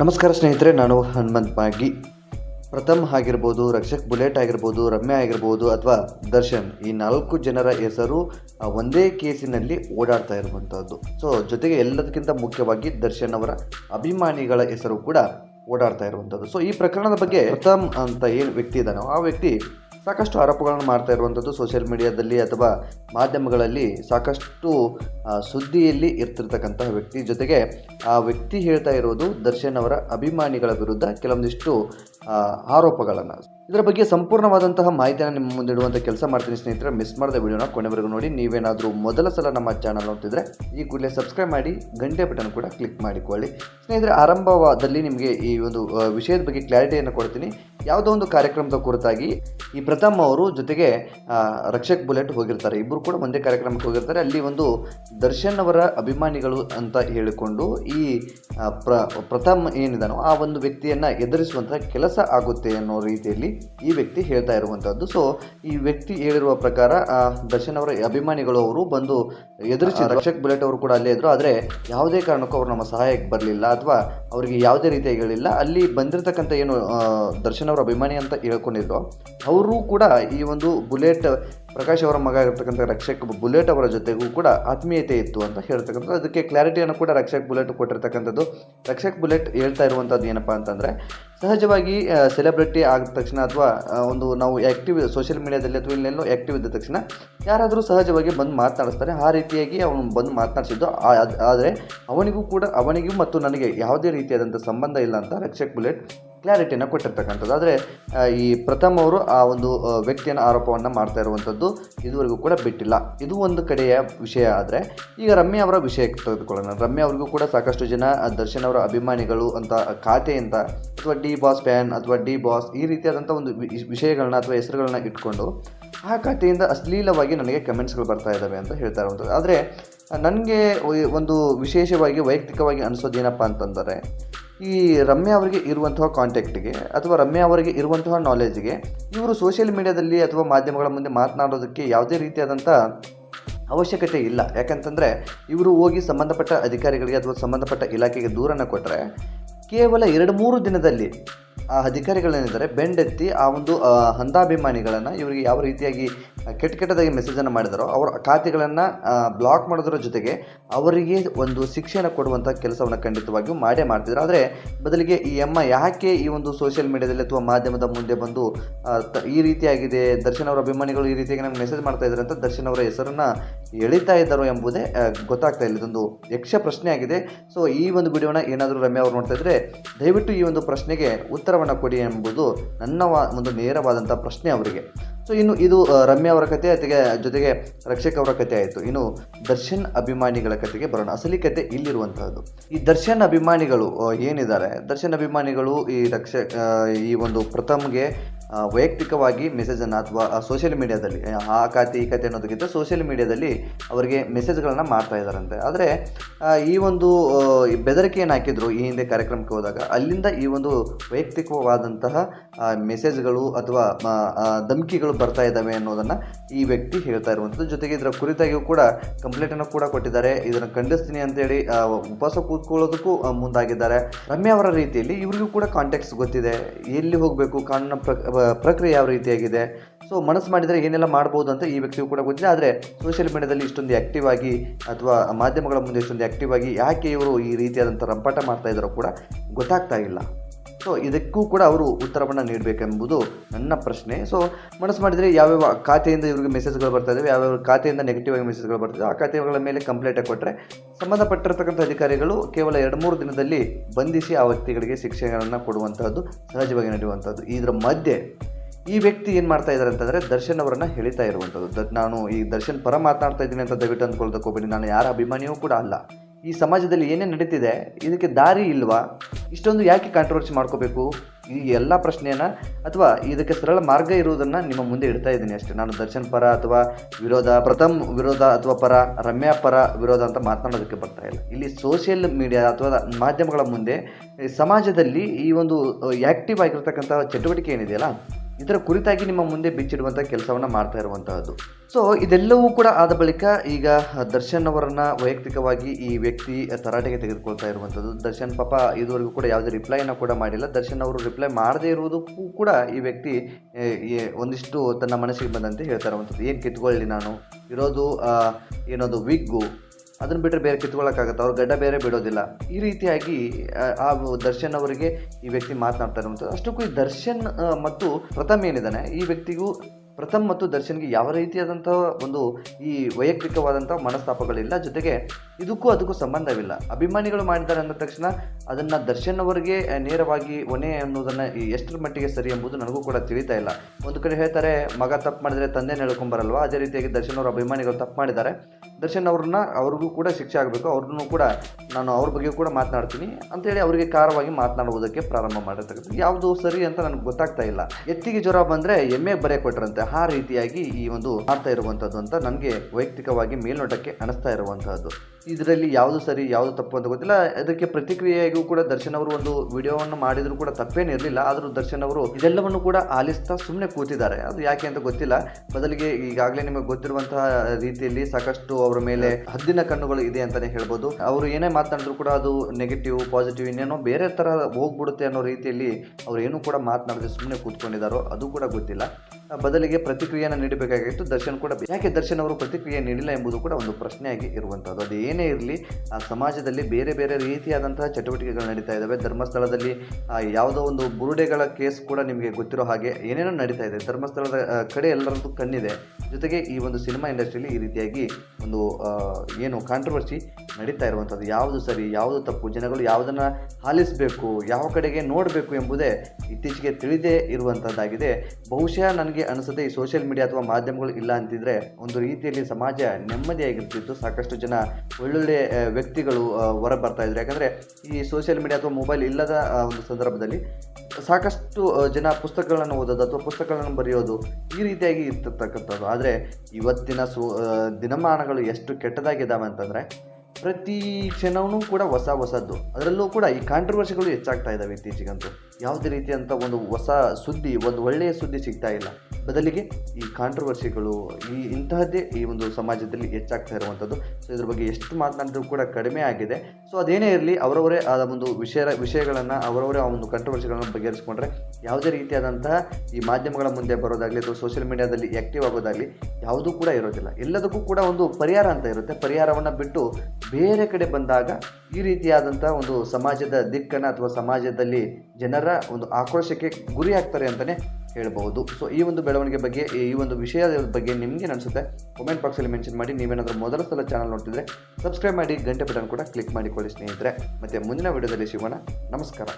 ನಮಸ್ಕಾರ ಸ್ನೇಹಿತರೆ, ನಾನು ಹನುಮಂತ್ ಮಾಗಿ. ಪ್ರಥಮ್ ಆಗಿರ್ಬೋದು, ರಕ್ಷಕ್ ಬುಲೆಟ್ ಆಗಿರ್ಬೋದು, ರಮ್ಯ ಆಗಿರ್ಬೋದು ಅಥವಾ ದರ್ಶನ್, ಈ ನಾಲ್ಕು ಜನರ ಹೆಸರು ಒಂದೇ ಕೇಸಿನಲ್ಲಿ ಓಡಾಡ್ತಾ ಇರುವಂಥದ್ದು ಸೊ ಜೊತೆಗೆ ಎಲ್ಲದಕ್ಕಿಂತ ಮುಖ್ಯವಾಗಿ ದರ್ಶನ್ ಅವರ ಅಭಿಮಾನಿಗಳ ಹೆಸರು ಕೂಡ ಓಡಾಡ್ತಾ ಇರುವಂಥದ್ದು ಸೊ ಈ ಪ್ರಕರಣದ ಬಗ್ಗೆ ಪ್ರಥಮ್ ಅಂತ ಏನು ವ್ಯಕ್ತಿ ಇದ್ದಾನೋ, ಆ ವ್ಯಕ್ತಿ ಸಾಕಷ್ಟು ಆರೋಪಗಳನ್ನು ಮಾಡ್ತಾ ಇರುವಂಥದ್ದು ಸೋಷಿಯಲ್ ಮೀಡಿಯಾದಲ್ಲಿ ಅಥವಾ ಮಾಧ್ಯಮಗಳಲ್ಲಿ ಸಾಕಷ್ಟು ಸುದ್ದಿಯಲ್ಲಿ ಇರ್ತಿರ್ತಕ್ಕಂತಹ ವ್ಯಕ್ತಿ. ಜೊತೆಗೆ ಆ ವ್ಯಕ್ತಿ ಹೇಳ್ತಾ ಇರೋದು ದರ್ಶನ್ ಅವರ ಅಭಿಮಾನಿಗಳ ವಿರುದ್ಧ ಕೆಲವೊಂದಿಷ್ಟು ಆರೋಪಗಳನ್ನು. ಇದರ ಬಗ್ಗೆ ಸಂಪೂರ್ಣವಾದಂತಹ ಮಾಹಿತಿಯನ್ನು ನಿಮ್ಮ ಮುಂದೆ ಇಡುವಂಥ ಕೆಲಸ ಮಾಡ್ತೀನಿ ಸ್ನೇಹಿತರೆ. ಮಿಸ್ ಮಾಡಿದ ವಿಡಿಯೋನ ಕೊನೆವರೆಗೂ ನೋಡಿ. ನೀವೇನಾದರೂ ಮೊದಲ ಸಲ ನಮ್ಮ ಚಾನಲ್ ನೋಡ್ತಿದ್ರೆ ಈ ಕೂಡಲೇ ಸಬ್ಸ್ಕ್ರೈಬ್ ಮಾಡಿ, ಗಂಟೆ ಬಟನ್ ಕೂಡ ಕ್ಲಿಕ್ ಮಾಡಿಕೊಳ್ಳಿ. ಸ್ನೇಹಿತರೆ, ಆರಂಭವಾದಲ್ಲಿ ನಿಮಗೆ ಈ ಒಂದು ವಿಷಯದ ಬಗ್ಗೆ ಕ್ಲಾರಿಟಿಯನ್ನು ಕೊಡ್ತೀನಿ. ಯಾವುದೋ ಒಂದು ಕಾರ್ಯಕ್ರಮದ ಕುರಿತಾಗಿ ಈ ಪ್ರಥಮ್ ಅವರು ಜೊತೆಗೆ ರಕ್ಷಕ್ ಬುಲೆಟ್ ಹೋಗಿರ್ತಾರೆ. ಇಬ್ಬರು ಕೂಡ ಒಂದೇ ಕಾರ್ಯಕ್ರಮಕ್ಕೆ ಹೋಗಿರ್ತಾರೆ. ಅಲ್ಲಿ ಒಂದು ದರ್ಶನ್ ಅವರ ಅಭಿಮಾನಿಗಳು ಅಂತ ಹೇಳಿಕೊಂಡು ಈ ಪ್ರ ಪ್ರಥಮ್ ಏನಿದಾನೋ ಆ ಒಂದು ವ್ಯಕ್ತಿಯನ್ನು ಎದುರಿಸುವಂಥ ಕೆಲಸ ಆಗುತ್ತೆ ಅನ್ನೋ ರೀತಿಯಲ್ಲಿ ಈ ವ್ಯಕ್ತಿ ಹೇಳ್ತಾ ಇರುವಂಥದ್ದು ಸೊ ಈ ವ್ಯಕ್ತಿ ಹೇಳಿರುವ ಪ್ರಕಾರ ದರ್ಶನ್ ಅವರ ಅಭಿಮಾನಿಗಳು ಅವರು ಬಂದು ಎದುರಿಸಿ ರಕ್ಷಕ್ ಬುಲೆಟ್ ಅವರು ಕೂಡ ಅಲ್ಲೇ ಇದ್ದರು ಆದರೆ ಯಾವುದೇ ಕಾರಣಕ್ಕೂ ಅವರು ನಮ್ಮ ಸಹಾಯಕ್ಕೆ ಬರಲಿಲ್ಲ ಅಥವಾ ಅವರಿಗೆ ಯಾವುದೇ ರೀತಿಯಾಗಿ ಹೇಳಿಲ್ಲ. ಅಲ್ಲಿ ಬಂದಿರತಕ್ಕಂಥ ಏನು ಆ, ಅವರ ಅಭಿಮಾನಿ ಅಂತ ಹೇಳ್ಕೊಂಡಿದ್ರು ಅವರು ಕೂಡ ಈ ಒಂದು ಬುಲೆಟ್, ಪ್ರಕಾಶ್ ಅವರ ಮಗ ಇರತಕ್ಕಂಥ ರಕ್ಷಕ್ ಬುಲೆಟ್ ಅವರ ಜೊತೆಗೂ ಕೂಡ ಆತ್ಮೀಯತೆ ಇತ್ತು ಅಂತ ಹೇಳ್ತಕ್ಕಂಥದ್ದು. ಅದಕ್ಕೆ ಕ್ಲಾರಿಟಿಯನ್ನು ಕೂಡ ರಕ್ಷಕ್ ಬುಲೆಟ್ ಕೊಟ್ಟಿರ್ತಕ್ಕಂಥದ್ದು. ರಕ್ಷಕ್ ಬುಲೆಟ್ ಹೇಳ್ತಾ ಇರುವಂಥದ್ದು ಏನಪ್ಪ ಅಂತಂದರೆ ಸಹಜವಾಗಿ ಸೆಲೆಬ್ರಿಟಿ ಆದ ತಕ್ಷಣ ಅಥವಾ ಒಂದು ನಾವು ಆ್ಯಕ್ಟಿವ್ ಸೋಷಿಯಲ್ ಮೀಡಿಯಾದಲ್ಲಿ ಅಥವಾ ಇಲ್ಲೆಲ್ಲೋ ಆ್ಯಕ್ಟಿವ್ ಇದ್ದ ತಕ್ಷಣ ಯಾರಾದರೂ ಸಹಜವಾಗಿ ಬಂದು ಮಾತನಾಡಿಸ್ತಾರೆ. ಆ ರೀತಿಯಾಗಿ ಅವನು ಬಂದು ಮಾತನಾಡಿಸಿದ್ದು. ಆದರೆ ಅವನಿಗೂ ಕೂಡ, ಅವನಿಗೂ ಮತ್ತು ನನಗೆ ಯಾವುದೇ ರೀತಿಯಾದಂಥ ಸಂಬಂಧ ಇಲ್ಲ ಅಂತ ರಕ್ಷಕ್ ಬುಲೆಟ್ ಕ್ಲಾರಿಟಿಯನ್ನು ಕೊಟ್ಟಿರ್ತಕ್ಕಂಥದ್ದು. ಆದರೆ ಈ ಪ್ರಥಮ್ ಅವರು ಆ ಒಂದು ವ್ಯಕ್ತಿಯನ್ನು ಆರೋಪವನ್ನು ಮಾಡ್ತಾ ಇರುವಂಥದ್ದು ಇದುವರೆಗೂ ಕೂಡ ಬಿಟ್ಟಿಲ್ಲ. ಇದು ಒಂದು ಕಡೆಯ ವಿಷಯ ಆದರೆ, ಈಗ ರಮ್ಯಾ ಅವರ ವಿಷಯಕ್ಕೆ ತೆಗೆದುಕೊಳ್ಳೋಣ. ರಮ್ಯಾ ಅವರಿಗೂ ಕೂಡ ಸಾಕಷ್ಟು ಜನ ದರ್ಶನ್ ಅವರ ಅಭಿಮಾನಿಗಳು ಅಂತ ಖಾತೆಯಿಂದ ಅಥವಾ ಡಿ ಬಾಸ್ ಪ್ಯಾನ್ ಅಥವಾ ಡಿ ಬಾಸ್ ಈ ರೀತಿಯಾದಂಥ ಒಂದು ವಿಷಯಗಳನ್ನ ಅಥವಾ ಹೆಸರುಗಳನ್ನ ಇಟ್ಕೊಂಡು ಆ ಖಾತೆಯಿಂದ ಅಶ್ಲೀಲವಾಗಿ ನನಗೆ ಕಮೆಂಟ್ಸ್ಗಳು ಬರ್ತಾ ಇದ್ದಾವೆ ಅಂತ ಹೇಳ್ತಾ ಇರುವಂಥದ್ದು. ಆದರೆ, ನನಗೆ ಒಂದು ವಿಶೇಷವಾಗಿ ವೈಯಕ್ತಿಕವಾಗಿ ಅನಿಸೋದೇನಪ್ಪ ಅಂತಂದರೆ, ಈ ರಮ್ಯಾ ಅವರಿಗೆ ಇರುವಂತಹ ಕಾಂಟ್ಯಾಕ್ಟಿಗೆ ಅಥವಾ ರಮ್ಯಾ ಅವರಿಗೆ ಇರುವಂತಹ ನಾಲೆಜ್ಗೆ ಇವರು ಸೋಷಿಯಲ್ ಮೀಡಿಯಾದಲ್ಲಿ ಅಥವಾ ಮಾಧ್ಯಮಗಳ ಮುಂದೆ ಮಾತನಾಡೋದಕ್ಕೆ ಯಾವುದೇ ರೀತಿಯಾದಂಥ ಅವಶ್ಯಕತೆ ಇಲ್ಲ. ಯಾಕಂತಂದರೆ, ಇವರು ಹೋಗಿ ಸಂಬಂಧಪಟ್ಟ ಅಧಿಕಾರಿಗಳಿಗೆ ಅಥವಾ ಸಂಬಂಧಪಟ್ಟ ಇಲಾಖೆಗೆ ದೂರನ್ನು ಕೊಟ್ಟರೆ ಕೇವಲ ಎರಡು ಮೂರು ದಿನದಲ್ಲಿ ಅಧಿಕಾರಿಗಳೇನಿದ್ದಾರೆ ಬೆಂಡೆತ್ತಿ ಆ ಒಂದು ಹಂದಾಭಿಮಾನಿಗಳನ್ನು ಇವರಿಗೆ ಯಾವ ರೀತಿಯಾಗಿ ಆ, ಕೆಟ್ಟ ಕೆಟ್ಟದಾಗಿ ಮೆಸೇಜನ್ನು ಮಾಡಿದಾರೋ ಅವರ ಖಾತೆಗಳನ್ನು ಬ್ಲಾಕ್ ಮಾಡೋದರ ಜೊತೆಗೆ ಅವರಿಗೆ ಒಂದು ಶಿಕ್ಷೆಯನ್ನು ಕೊಡುವಂಥ ಕೆಲಸವನ್ನು ಖಂಡಿತವಾಗಿಯೂ ಮಾಡೇ ಮಾಡ್ತಿದ್ರು. ಆದರೆ ಬದಲಿಗೆ ಈ ಎಮ್ಮ ಯಾಕೆ ಈ ಒಂದು ಸೋಷಿಯಲ್ ಮೀಡಿಯಾದಲ್ಲಿ ಅಥವಾ ಮಾಧ್ಯಮದ ಮುಂದೆ ಬಂದು ಈ ರೀತಿಯಾಗಿದೆ ದರ್ಶನ್ ಅವರ ಅಭಿಮಾನಿಗಳು ಈ ರೀತಿಯಾಗಿ ನಮಗೆ ಮೆಸೇಜ್ ಮಾಡ್ತಾ ಇದ್ದಾರೆ ಅಂತ ದರ್ಶನ್ ಅವರ ಹೆಸರನ್ನು ಎಳಿತಾ ಇದ್ದಾರೋ ಎಂಬುದೇ ಗೊತ್ತಾಗ್ತಾ ಇಲ್ಲ. ಇದೊಂದು ಯಕ್ಷ ಪ್ರಶ್ನೆ ಆಗಿದೆ ಸೊ ಈ ಒಂದು ವಿಡಿಯೋನ ಏನಾದರೂ ರಮ್ಯಾ ಅವರು ನೋಡ್ತಾ ಇದ್ರೆ ದಯವಿಟ್ಟು ಈ ಒಂದು ಪ್ರಶ್ನೆಗೆ ಉತ್ತರವನ್ನು ಕೊಡಿ ಎಂಬುದು ನನ್ನ ಒಂದು ನೇರವಾದಂಥ ಪ್ರಶ್ನೆ ಅವರಿಗೆ. ಸೊ ಇನ್ನು ಇದು ರಮ್ಯ ಅವರ ಕತೆ ಜೊತೆಗೆ ಜೊತೆಗೆ ರಕ್ಷಕ್ ಅವರ ಕತೆ ಆಯಿತು. ಇನ್ನು ದರ್ಶನ್ ಅಭಿಮಾನಿಗಳ ಕತೆಗೆ ಬರೋಣ. ಅಸಲಿ ಕತೆ ಇಲ್ಲಿರುವಂತಹದ್ದು. ಈ ದರ್ಶನ್ ಅಭಿಮಾನಿಗಳು ಏನಿದ್ದಾರೆ? ದರ್ಶನ್ ಅಭಿಮಾನಿಗಳು ಈ ರಕ್ಷ ಈ ಒಂದು ಪ್ರಥಮ್ಗೆ ವೈಯಕ್ತಿಕವಾಗಿ ಮೆಸೇಜನ್ನು ಅಥವಾ ಸೋಷಿಯಲ್ ಮೀಡಿಯಾದಲ್ಲಿ ಆ ಖಾತೆ, ಈ ಖಾತೆ ಅನ್ನೋದಕ್ಕಿಂತ ಸೋಷಿಯಲ್ ಮೀಡಿಯಾದಲ್ಲಿ ಅವರಿಗೆ ಮೆಸೇಜ್ಗಳನ್ನು ಮಾಡ್ತಾ ಇದ್ದಾರಂತೆ ಆದರೆ ಈ ಒಂದು ಬೆದರಿಕೆ ಏನು ಹಾಕಿದ್ರು ಈ ಹಿಂದೆ ಕಾರ್ಯಕ್ರಮಕ್ಕೆ ಹೋದಾಗ? ಅಲ್ಲಿಂದ ಈ ಒಂದು ವೈಯಕ್ತಿಕವಾದಂತಹ ಮೆಸೇಜ್ಗಳು ಅಥವಾ ಧಮಕಿಗಳು ಬರ್ತಾ ಇದ್ದಾವೆ ಅನ್ನೋದನ್ನು ಈ ವ್ಯಕ್ತಿ ಹೇಳ್ತಾ ಇರುವಂಥದ್ದು. ಜೊತೆಗೆ ಇದರ ಕುರಿತಾಗಿಯೂ ಕೂಡ ಕಂಪ್ಲೇಂಟನ್ನು ಕೂಡ ಕೊಟ್ಟಿದ್ದಾರೆ. ಇದನ್ನು ಖಂಡಿಸ್ತೀನಿ ಅಂತೇಳಿ ಉಪವಾಸ ಕೂತ್ಕೊಳ್ಳೋದಕ್ಕೂ ಮುಂದಾಗಿದ್ದಾರೆ. ರಮ್ಯಾ ಅವರ ರೀತಿಯಲ್ಲಿ ಇವರಿಗೂ ಕೂಡ ಕಾಂಟ್ಯಾಕ್ಟ್ಸ್ ಗೊತ್ತಿದೆ. ಎಲ್ಲಿ ಹೋಗಬೇಕು, ಕಾನೂನ ಪ್ರಕ್- ಪ್ರಕ್ರಿಯೆ ಯಾವ ರೀತಿಯಾಗಿದೆ? ಸೊ ಮನಸ್ಸು ಮಾಡಿದರೆ ಏನೆಲ್ಲ ಮಾಡ್ಬೋದು ಅಂತ ಈ ವ್ಯಕ್ತಿಗೂ ಕೂಡ ಗೊತ್ತಿದೆ. ಆದರೆ ಸೋಷಿಯಲ್ ಮೀಡಿಯಾದಲ್ಲಿ ಇಷ್ಟೊಂದು ಆ್ಯಕ್ಟಿವ್ ಆಗಿ ಅಥವಾ ಮಾಧ್ಯಮಗಳ ಮುಂದೆ ಇಷ್ಟೊಂದು ಆ್ಯಕ್ಟಿವ್ ಆಗಿ ಯಾಕೆ ಇವರು ಈ ರೀತಿಯಾದಂಥ ರಂಪಾಟ ಮಾಡ್ತಾ ಇದ್ದಾರೋ ಕೂಡ ಗೊತ್ತಾಗ್ತಾ ಇಲ್ಲ. ಸೊ ಇದಕ್ಕೂ ಕೂಡ ಅವರು ಉತ್ತರವನ್ನು ನೀಡಬೇಕೆಂಬುದು ನನ್ನ ಪ್ರಶ್ನೆ. ಸೊ ಮನಸ್ಸು ಮಾಡಿದರೆ ಯಾವ್ಯಾವ ಖಾತೆಯಿಂದ ಇವ್ರಿಗೆ ಮೆಸೇಜ್ಗಳು ಬರ್ತಾ ಇದ್ದಾವೆ ಯಾವ್ಯಾವ ಖಾತೆಯಿಂದ ನೆಗೆಟಿವ್ ಆಗಿ ಮೆಸೇಜ್ಗಳು ಬರ್ತಿದೆ ಆ ಖಾತೆಗಳ ಮೇಲೆ ಕಂಪ್ಲೇಂಟ್ ಕೊಟ್ಟರೆ ಸಂಬಂಧಪಟ್ಟಿರ್ತಕ್ಕಂಥ ಅಧಿಕಾರಿಗಳು ಕೇವಲ ಎರಡು ಮೂರು ದಿನದಲ್ಲಿ ಬಂಧಿಸಿ ಆ ವ್ಯಕ್ತಿಗಳಿಗೆ ಶಿಕ್ಷೆಗಳನ್ನು ಕೊಡುವಂಥದ್ದು ಸಹಜವಾಗಿ ನಡೆಯುವಂಥದ್ದು ಇದರ ಮಧ್ಯೆ ಈ ವ್ಯಕ್ತಿ ಏನು ಮಾಡ್ತಾ ಇದ್ದಾರೆ ಅಂತಂದರೆ ದರ್ಶನ್ ಅವರನ್ನು ಹೇಳ್ತಾ ಇರುವಂಥದ್ದು ನಾನು ಈ ದರ್ಶನ್ ಪರ ಮಾತನಾಡ್ತಾ ಇದ್ದೀನಿ ಅಂತ ದಯವಿಟ್ಟು ಅಂದ್ಕೊಳ್ದಕ್ಕೆ ಹೋಗ್ಬೇಡಿ ನಾನು ಯಾರ ಅಭಿಮಾನಿಯೂ ಕೂಡ ಅಲ್ಲ. ಈ ಸಮಾಜದಲ್ಲಿ ಏನೇನು ನಡೀತಿದೆ, ಇದಕ್ಕೆ ದಾರಿ ಇಲ್ವಾ? ಇಷ್ಟೊಂದು ಯಾಕೆ ಕಾಂಟ್ರವರ್ಸಿ ಮಾಡ್ಕೋಬೇಕು? ಈ ಎಲ್ಲ ಪ್ರಶ್ನೆಯನ್ನು ಅಥವಾ ಇದಕ್ಕೆ ಸರಳ ಮಾರ್ಗ ಇರುವುದನ್ನು ನಿಮ್ಮ ಮುಂದೆ ಇಡ್ತಾ ಇದ್ದೀನಿ ಅಷ್ಟೇ. ನಾನು ದರ್ಶನ್ ಪರ ಅಥವಾ ವಿರೋಧ, ಪ್ರಥಮ್ ವಿರೋಧ ಅಥವಾ ಪರ, ರಮ್ಯಾ ಪರ ವಿರೋಧ ಅಂತ ಮಾತನಾಡೋದಕ್ಕೆ ಬರ್ತಾ ಇಲ್ಲ. ಇಲ್ಲಿ ಸೋಷಿಯಲ್ ಮೀಡಿಯಾ ಅಥವಾ ಮಾಧ್ಯಮಗಳ ಮುಂದೆ ಸಮಾಜದಲ್ಲಿ ಈ ಒಂದು ಆ್ಯಕ್ಟಿವ್ ಆಗಿರ್ತಕ್ಕಂಥ ಚಟುವಟಿಕೆ ಏನಿದೆಯಲ್ಲ ಇದರ ಕುರಿತಾಗಿ ನಿಮ್ಮ ಮುಂದೆ ಬಿಚ್ಚಿಡುವಂಥ ಕೆಲಸವನ್ನು ಮಾಡ್ತಾ ಇರುವಂತಹದ್ದು. ಸೊ ಇದೆಲ್ಲವೂ ಕೂಡ ಆದ ಬಳಿಕ ಈಗ ದರ್ಶನ್ ಅವರನ್ನು ವೈಯಕ್ತಿಕವಾಗಿ ಈ ವ್ಯಕ್ತಿ ತರಾಟೆಗೆ ತೆಗೆದುಕೊಳ್ತಾ ಇರುವಂಥದ್ದು ದರ್ಶನ್ ಪಾಪ ಇದುವರೆಗೂ ಕೂಡ ಯಾವುದೇ ರಿಪ್ಲೈನ ಕೂಡ ಮಾಡಿಲ್ಲ. ದರ್ಶನ್ ಅವರು ರಿಪ್ಲೈ ಮಾಡದೇ ಇರುವುದಕ್ಕೂ ಕೂಡ ಈ ವ್ಯಕ್ತಿ ಒಂದಿಷ್ಟು ತನ್ನ ಮನಸ್ಸಿಗೆ ಬಂದಂತೆ ಹೇಳ್ತಾ ಇರುವಂಥದ್ದು ಏನು ಕಿತ್ಕೊಳ್ಳಿ ನಾನು? ಇರೋದು ಏನದು, ವಿಗ್ಗು. ಅದನ್ನು ಬಿಟ್ಟರೆ ಬೇರೆ ಕಿತ್ಕೊಳ್ಳೋಕ್ಕಾಗತ್ತೆ ಅವ್ರ ಗಡ್ಡ ಬೇರೆ ಬಿಡೋದಿಲ್ಲ. ಈ ರೀತಿಯಾಗಿ ಆ, ದರ್ಶನ್ ಅವರಿಗೆ ಈ ವ್ಯಕ್ತಿ ಮಾತನಾಡ್ತಾ ಇರುವಂಥದ್ದು. ಅಷ್ಟಕ್ಕೂ ಈ ದರ್ಶನ್ ಮತ್ತು ಪ್ರಥಮ್ ಏನಿದ್ದಾನೆ ಈ ವ್ಯಕ್ತಿಗೂ ಪ್ರಥಮ್ ಮತ್ತು ದರ್ಶನ್ಗೆ ಯಾವ ರೀತಿಯಾದಂಥ ಒಂದು ಈ ವೈಯಕ್ತಿಕವಾದಂಥ ಮನಸ್ತಾಪಗಳಿಲ್ಲ. ಜೊತೆಗೆ ಇದಕ್ಕೂ ಅದಕ್ಕೂ ಸಂಬಂಧವಿಲ್ಲ. ಅಭಿಮಾನಿಗಳು ಮಾಡಿದ್ದಾರೆ ಅಂದ ತಕ್ಷಣ ಅದನ್ನು ದರ್ಶನ್ ಅವರಿಗೆ ನೇರವಾಗಿ ಹೊಣೆ ಅನ್ನೋದನ್ನು ಎಷ್ಟರ ಮಟ್ಟಿಗೆ ಸರಿ ಎಂಬುದು ನನಗೂ ಕೂಡ ತಿಳಿತಾ ಇಲ್ಲ. ಒಂದು ಕಡೆ ಹೇಳ್ತಾರೆ, ಮಗ ತಪ್ಪು ಮಾಡಿದ್ರೆ ತಂದೆ ಹೇಳ್ಕೊಂಬರಲ್ವಾ ಅದೇ ರೀತಿಯಾಗಿ ದರ್ಶನ್ ಅವರು ಅಭಿಮಾನಿಗಳು ತಪ್ಪು ಮಾಡಿದ್ದಾರೆ. ದರ್ಶನ್ ಅವ್ರನ್ನ ಅವ್ರಿಗೂ ಕೂಡ ಶಿಕ್ಷೆ ಆಗಬೇಕು. ಅವ್ರನ್ನೂ ಕೂಡ ನಾನು ಅವ್ರ ಬಗ್ಗೆ ಕೂಡ ಮಾತನಾಡ್ತೀನಿ ಅಂತೇಳಿ ಅವರಿಗೆ ಕಾರವಾಗಿ ಮಾತನಾಡುವುದಕ್ಕೆ ಪ್ರಾರಂಭ ಮಾಡಿರ್ತಕ್ಕಂಥ ಯಾವುದು ಸರಿ ಅಂತ ನನಗೆ ಗೊತ್ತಾಗ್ತಾ ಇಲ್ಲ. ಎತ್ತಿಗೆ ಜ್ವರ ಬಂದರೆ ಎಮ್ಮೆ ಬರೆ ಕೊಟ್ಟರಂತೆ ಆ ರೀತಿಯಾಗಿ ಈ ಒಂದು ಮಾಡ್ತಾ ಇರುವಂಥದ್ದು ಅಂತ ನನಗೆ ವೈಯಕ್ತಿಕವಾಗಿ ಮೇಲ್ನೋಟಕ್ಕೆ ಅನಿಸ್ತಾ ಇರುವಂತಹದ್ದು. ಇದರಲ್ಲಿ ಯಾವುದು ಸರಿ, ಯಾವುದು ತಪ್ಪು ಅಂತ ಗೊತ್ತಿಲ್ಲ. ಅದಕ್ಕೆ ಪ್ರತಿಕ್ರಿಯೆಗೂ ಕೂಡ ದರ್ಶನ್ ಅವರು ಒಂದು ವಿಡಿಯೋವನ್ನು ಮಾಡಿದರೂ ಕೂಡ ತಪ್ಪೇನಿರಲಿಲ್ಲ ಆದರೂ ದರ್ಶನ್ ಅವರು ಇದೆಲ್ಲವನ್ನು ಕೂಡ ಆಲಿಸ್ತಾ ಸುಮ್ಮನೆ ಕೂತಿದ್ದಾರೆ. ಅದು ಯಾಕೆ ಅಂತ ಗೊತ್ತಿಲ್ಲ. ಬದಲಿಗೆ ಈಗಾಗಲೇ ನಿಮಗೆ ಗೊತ್ತಿರುವಂತಹ ರೀತಿಯಲ್ಲಿ ಸಾಕಷ್ಟು ಅವರ ಮೇಲೆ ಹದ್ದಿನ ಕಣ್ಣುಗಳು ಇದೆ ಅಂತಲೇ ಹೇಳ್ಬೋದು. ಅವರು ಏನೇ ಮಾತನಾಡಿದ್ರು ಕೂಡ ಅದು ನೆಗೆಟಿವ್ ಪಾಸಿಟಿವ್ ಇನ್ನೇನೋ ಬೇರೆ ಥರ ಹೋಗ್ಬಿಡುತ್ತೆ ಅನ್ನೋ ರೀತಿಯಲ್ಲಿ ಅವರು ಏನೂ ಕೂಡ ಮಾತನಾಡದೆ ಸುಮ್ಮನೆ ಕೂತ್ಕೊಂಡಿದ್ದಾರೋ ಅದು ಕೂಡ ಗೊತ್ತಿಲ್ಲ. ಬದಲಿಗೆ ಪ್ರತಿಕ್ರಿಯೆಯನ್ನು ನೀಡಬೇಕಾಗಿತ್ತು, ದರ್ಶನ್ ಕೂಡ ಯಾಕೆ ದರ್ಶನ್ ಅವರು ಪ್ರತಿಕ್ರಿಯೆ ನೀಡಿಲ್ಲ ಎಂಬುದು ಕೂಡ ಒಂದು ಪ್ರಶ್ನೆಯಾಗಿ ಇರುವಂಥದ್ದು. ಅದು ಏನೇ ಇರಲಿ, ಆ ಸಮಾಜದಲ್ಲಿ ಬೇರೆ ಬೇರೆ ರೀತಿಯಾದಂತಹ ಚಟುವಟಿಕೆಗಳು ನಡೀತಾ ಇದ್ದಾವೆ. ಧರ್ಮಸ್ಥಳದಲ್ಲಿ ಯಾವುದೋ ಒಂದು ಬುರುಡೆಗಳ ಕೇಸ್ ಕೂಡ ನಿಮಗೆ ಗೊತ್ತಿರೋ ಹಾಗೆ ಏನೇನೋ ನಡೀತಾ ಇದೆ. ಧರ್ಮಸ್ಥಳದ ಕಡೆ ಎಲ್ಲರದ್ದು ಕಣ್ಣಿದೆ. ಜೊತೆಗೆ ಈ ಒಂದು ಸಿನಿಮಾ ಇಂಡಸ್ಟ್ರಿಯಲ್ಲಿ ಈ ರೀತಿಯಾಗಿ ಒಂದು ಏನು ಕಾಂಟ್ರವರ್ಸಿ ನಡೀತಾ ಇರುವಂಥದ್ದು. ಯಾವುದು ಸರಿ, ಯಾವುದು ತಪ್ಪು, ಜನಗಳು ಯಾವುದನ್ನು ಆಲಿಸಬೇಕು, ಯಾವ ಕಡೆಗೆ ನೋಡಬೇಕು ಎಂಬುದೇ ಇತ್ತೀಚೆಗೆ ತಿಳಿದೇ ಇರುವಂಥದ್ದಾಗಿದೆ. ಬಹುಶಃ ನನಗೆ ಅನಿಸುತ್ತೆ ಈ ಸೋಷಿಯಲ್ ಮೀಡಿಯಾ ಅಥವಾ ಮಾಧ್ಯಮಗಳು ಇಲ್ಲ ಅಂತಿದ್ರೆ ಒಂದು ರೀತಿಯಲ್ಲಿ ಸಮಾಜ ನೆಮ್ಮದಿಯಾಗಿರ್ತಿತ್ತು. ಸಾಕಷ್ಟು ಜನ ಒಳ್ಳೊಳ್ಳೆ ವ್ಯಕ್ತಿಗಳು ಹೊರ ಬರ್ತಾ ಇದ್ರು. ಯಾಕಂದರೆ ಈ ಸೋಷಿಯಲ್ ಮೀಡಿಯಾ ಅಥವಾ ಮೊಬೈಲ್ ಇಲ್ಲದ ಒಂದು ಸಂದರ್ಭದಲ್ಲಿ ಸಾಕಷ್ಟು ಜನ ಪುಸ್ತಕಗಳನ್ನು ಓದೋದು ಅಥವಾ ಪುಸ್ತಕಗಳನ್ನು ಬರೆಯೋದು ಈ ರೀತಿಯಾಗಿ ಇರ್ತಕ್ಕಂಥದ್ದು. ಆದರೆ ಇವತ್ತಿನ ಸೋ ದಿನಮಾನಗಳು ಎಷ್ಟು ಕೆಟ್ಟದಾಗಿದ್ದಾವೆ ಅಂತಂದರೆ ಪ್ರತಿ ಕ್ಷಣವೂ ಕೂಡ ಹೊಸ ಹೊಸದ್ದು. ಅದರಲ್ಲೂ ಕೂಡ ಈ ಕಾಂಟ್ರವರ್ಸಿಗಳು ಹೆಚ್ಚಾಗ್ತಾ ಇದ್ದಾವೆ ಇತ್ತೀಚೆಗಂತೂ. ಯಾವುದೇ ರೀತಿಯಂಥ ಒಂದು ಹೊಸ ಸುದ್ದಿ, ಒಂದು ಒಳ್ಳೆಯ ಸುದ್ದಿ ಸಿಗ್ತಾ ಇಲ್ಲ. ಬದಲಿಗೆ ಈ ಕಾಂಟ್ರವರ್ಸಿಗಳು ಈ ಇಂತಹದ್ದೇ ಈ ಒಂದು ಸಮಾಜದಲ್ಲಿ ಹೆಚ್ಚಾಗ್ತಾ ಇರುವಂಥದ್ದು. ಸೊ ಇದ್ರ ಬಗ್ಗೆ ಎಷ್ಟು ಮಾತನಾಡಿದ್ರು ಕೂಡ ಕಡಿಮೆ ಆಗಿದೆ. ಸೊ ಅದೇನೇ ಇರಲಿ, ಅವರವರೇ ಆ ಒಂದು ವಿಷಯ, ವಿಷಯಗಳನ್ನು, ಅವರವರೇ ಆ ಒಂದು ಕಾಂಟ್ರವರ್ಸಿಗಳನ್ನು ಬಗೆಹರಿಸ್ಕೊಂಡ್ರೆ ಯಾವುದೇ ರೀತಿಯಾದಂತಹ ಈ ಮಾಧ್ಯಮಗಳ ಮುಂದೆ ಬರೋದಾಗಲಿ ಅಥವಾ ಸೋಷಿಯಲ್ ಮೀಡಿಯಾದಲ್ಲಿ ಆ್ಯಕ್ಟಿವ್ ಆಗೋದಾಗಲಿ ಯಾವುದೂ ಕೂಡ ಇರೋದಿಲ್ಲ. ಎಲ್ಲದಕ್ಕೂ ಕೂಡ ಒಂದು ಪರಿಹಾರ ಅಂತ ಇರುತ್ತೆ. ಪರಿಹಾರವನ್ನು ಬಿಟ್ಟು ಬೇರೆ ಕಡೆ ಬಂದಾಗ ಈ ರೀತಿಯಾದಂಥ ಒಂದು ಸಮಾಜದ ದಿಕ್ಕನ್ನು ಅಥವಾ ಸಮಾಜದಲ್ಲಿ ಜನರ ಒಂದು ಆಕ್ರೋಶಕ್ಕೆ ಗುರಿ ಆಗ್ತಾರೆ ಅಂತಲೇ ಹೇಳ್ಬೋದು ಸೊ ಈ ಒಂದು ಬೆಳವಣಿಗೆ ಬಗ್ಗೆ, ಈ ಒಂದು ವಿಷಯದ ಬಗ್ಗೆ ನಿಮಗೆ ಅನಿಸುತ್ತೆ ಕಮೆಂಟ್ ಬಾಕ್ಸಲ್ಲಿ ಮೆನ್ಷನ್ ಮಾಡಿ, ನೀವೇನಾದರೂ ಮೊದಲ ಸಲ ಚಾನಲ್ ನೋಡ್ತಿದ್ರೆ ಸಬ್ಸ್ಕ್ರೈಬ್ ಮಾಡಿ, ಗಂಟೆ ಬಟನ್ ಕೂಡ ಕ್ಲಿಕ್ ಮಾಡಿಕೊಳ್ಳಿ ಸ್ನೇಹಿತರೆ. ಮತ್ತು ಮುಂದಿನ ವಿಡಿಯೋದಲ್ಲಿ ಸಿಗೋಣ. ನಮಸ್ಕಾರ.